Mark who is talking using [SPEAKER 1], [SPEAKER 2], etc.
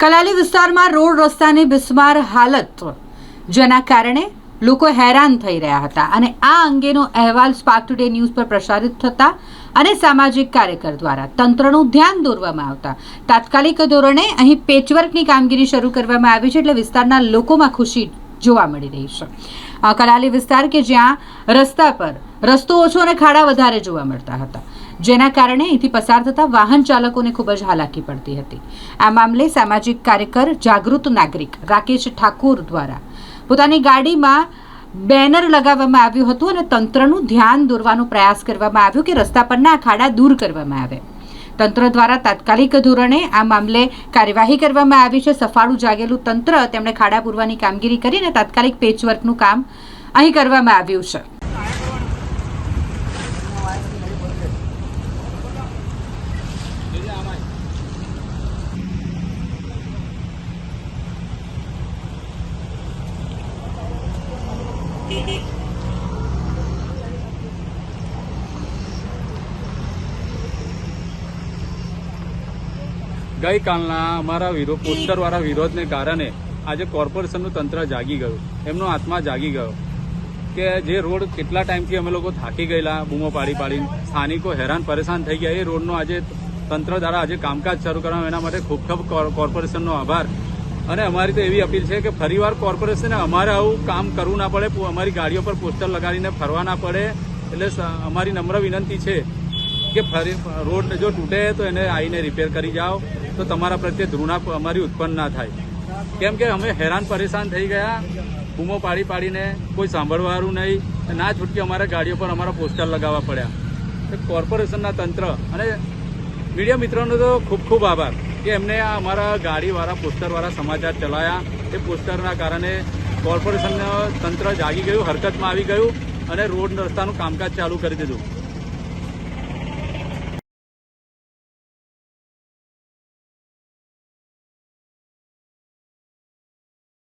[SPEAKER 1] કલાલી વિસ્તારમાં રોડ રસ્તાની બિસ્માર હાલત, જેના કારણે લોકો હેરાન થઈ રહ્યા હતા અને આ અંગેનો અહેવાલ સ્પાર્ક ટુડે ન્યૂઝ પર પ્રસારિત થતા અને સામાજિક કાર્યકર દ્વારા તંત્રનું ધ્યાન દોરવામાં આવતા. તાત્કાલિક ધોરણે અહીં પેચવર્કની કામગીરી શરૂ કરવામાં આવી છે એટલે વિસ્તારના લોકોમાં ખુશી જોવા મળી રહી છે. કલાલી વિસ્તાર કે જ્યાં રસ્તા પર રસ્તો ઓછો અને ખાડા વધારે જોવા મળતા હતા. જેના કારણે અહીંથી પસાર થતા વાહન ચાલકોને ખૂબ જ હાલાકી પડતી હતી. આ મામલે સામાજિક કાર્યકર, જાગૃત નાગરિક રાકેશ ઠાકુર દ્વારા પોતાની ગાડીમાં બેનર લગાવવામાં આવ્યું હતું અને તંત્રનું ધ્યાન દોરવાનો પ્રયાસ કરવામાં આવ્યો કે રસ્તા પરના આ ખાડા દૂર કરવામાં આવે. તંત્ર દ્વારા તાત્કાલિક ધોરણે આ મામલે કાર્યવાહી કરવામાં આવી છે. સફાળું જાગેલું તંત્ર તેમણે ખાડા પૂરવાની કામગીરી કરીને તાત્કાલિક પેચવર્કનું કામ અહીં કરવામાં આવ્યું છે.
[SPEAKER 2] ગઈકાલના અમારા વિરોધ પોસ્ટરવાળા વિરોધને કારણે આજે કોર્પોરેશનનું તંત્ર જાગી ગયું. એમનો આત્મા જાગી ગયો કે જે રોડ કેટલા ટાઈમથી અમે લોકો થાકી ગયેલા, બૂમો પાડી પાડીને સ્થાનિકો હેરાન પરેશાન થઈ ગયા. એ રોડનો આજે તંત્ર દ્વારા આજે કામકાજ શરૂ કરવામાં એના માટે ખૂબ ખૂબ કોર- કોર્પોરેશનનો આભાર. અને અમારી તો એવી અપીલ છે કે ફરીવાર કોર્પોરેશને અમારે આવું કામ કરવું ના પડે અમારી ગાડીઓ પર પોસ્ટર લગાડીને ફરવા ના પડે. એટલે અમારી નમ્ર વિનંતી છે કે ફરી રોડ જો તૂટે તો એને આવીને રિપેર કરી જાઓ, તો તમારા પ્રત્યે ધૃણા અમારી ઉત્પન્ન ના થાય. કેમ કે અમે હેરાન પરેશાન થઈ ગયા, બૂમો પાડી પાડીને કોઈ સાંભળવાળું નહીં, ના છૂટકે અમારા ગાડીઓ પર અમારા પોસ્ટર લગાવવા પડ્યા. કોર્પોરેશનના તંત્ર અને મીડિયા મિત્રોનો તો ખૂબ ખૂબ આભાર. કે એમને અમારા ગાડીવાળા, પોસ્ટરવાળા સમાચાર ચલાયા. એ પોસ્ટરના કારણે કોર્પોરેશનનું તંત્ર જાગી ગયું, હરકતમાં આવી ગયું અને રોડ રસ્તાનું કામકાજ ચાલુ કરી દીધું.